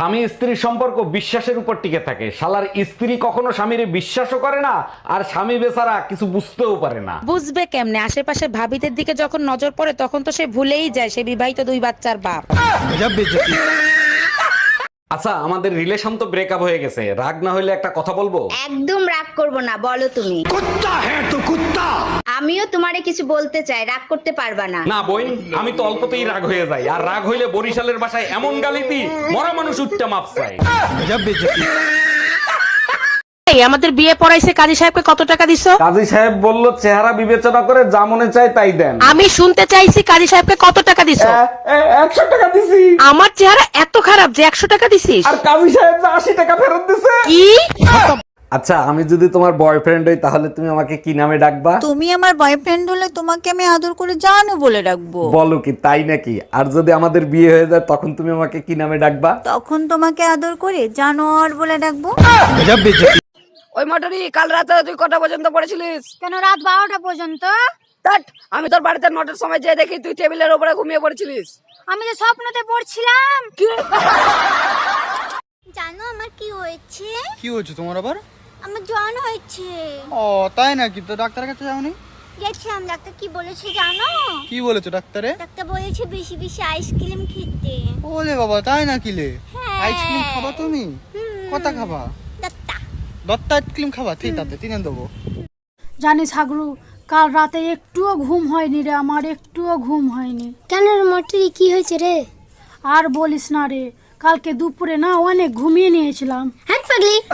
স্বামী স্ত্রীর সম্পর্ক বিশ্বাসের উপর টিকে থাকে। শালার স্ত্রী কখনো স্বামীর বিশ্বাসও করে না আর স্বামী বেচারা কিছু বুঝতেও পারে না। বুঝবে কেমনে? আশেপাশে ভাবিদের দিকে যখন নজর পড়ে তখন তো সে ভুলেই যায় সে বিবাহিত দুই বাচ্চার বাপ। আচ্ছা আমাদের রিলেশন তো ব্রেকআপ হয়ে গেছে। রাগ না হলে একটা কথা বলব? একদম রাগ করব না বলো তুমি। কুত্তা হ্যাঁ তো কুত্তা! আমিও তোমারে কিছু বলতে চাই রাগ করতে পারবা না। না বই আমি তো অল্পতেই রাগ হয়ে যাই। আর রাগ হইলে বরিশালের বাসায় এমন গালি দি মরা মানুষ উঠতে মাপ চাই এই আমাদের বিয়ে পড়াইছে কাজী সাহেবকে কত টাকা দিছো? কাজী সাহেব বলল চেহারা বিবেচনা করে যা মনে চায় তাই দেন। আমি শুনতে চাইছি কাজী সাহেবকে কত টাকা দিছো? একশো টাকা দিছি। আমার চেহারা এত খারাপ যে একশো টাকা দিছিস? আর কাজী সাহেব যে আশি টাকা ফেরত দিছে? কি? আচ্ছা আমি যদি তোমার বয়ফ্রেন্ড হই তাহলে তুমি আমাকে কি নামে ডাকবা? তুমি আমার বয়ফ্রেন্ড হলে তোমাকে আমি আদর করে জানো বলে ডাকবো। বলো কি তাই নাকি? আর যদি আমাদের বিয়ে হয়ে যায় তখন তুমি আমাকে কি নামে ডাকবা? তখন তোমাকে আদর করে জানোয়ার বলে ডাকবো। ওই মটারি কাল রাতে তুই কটা পর্যন্ত পড়েছিলিস? কেন রাত বারোটা পর্যন্ত? আমি তোর বাড়িতে নটার সময় যেয়ে দেখি তুই টেবিলের উপরে ঘুমিয়ে পড়েছিলিস। আমি যে স্বপ্নতে পড়ছিলাম। কি? জানো আমার কি হয়েছে? কি হয়েছে তোমার আবার? আমার জ্বর হয়েছে। ও তাই নাকি? তো ডাক্তারের কাছে যাওনি? গেছিলাম ডাক্তার কি বলেছে জানো? কি বলেছ ডাক্তারে? ডাক্তার বলেছে বেশি বেশি আইসক্রিম খেতে। ওলে বাবা তাই নাকি লে? হ্যাঁ। আইসক্রিম খাবা তুমি? হুম। কথা খাবা? দত্তা আইসক্রিম খাবা ঠিক আছে তিনে দেবো। জানিস হাগরু কাল রাতে একটুও ঘুম হয়নি রে আমার একটুও ঘুম হয়নি। কেন মটরি কি হয়েছে রে? আর বলিস না রে কালকে দুপুরে না অনেক ঘুমিয়ে নিয়েছিলাম। হ্যাঁ পাগলি।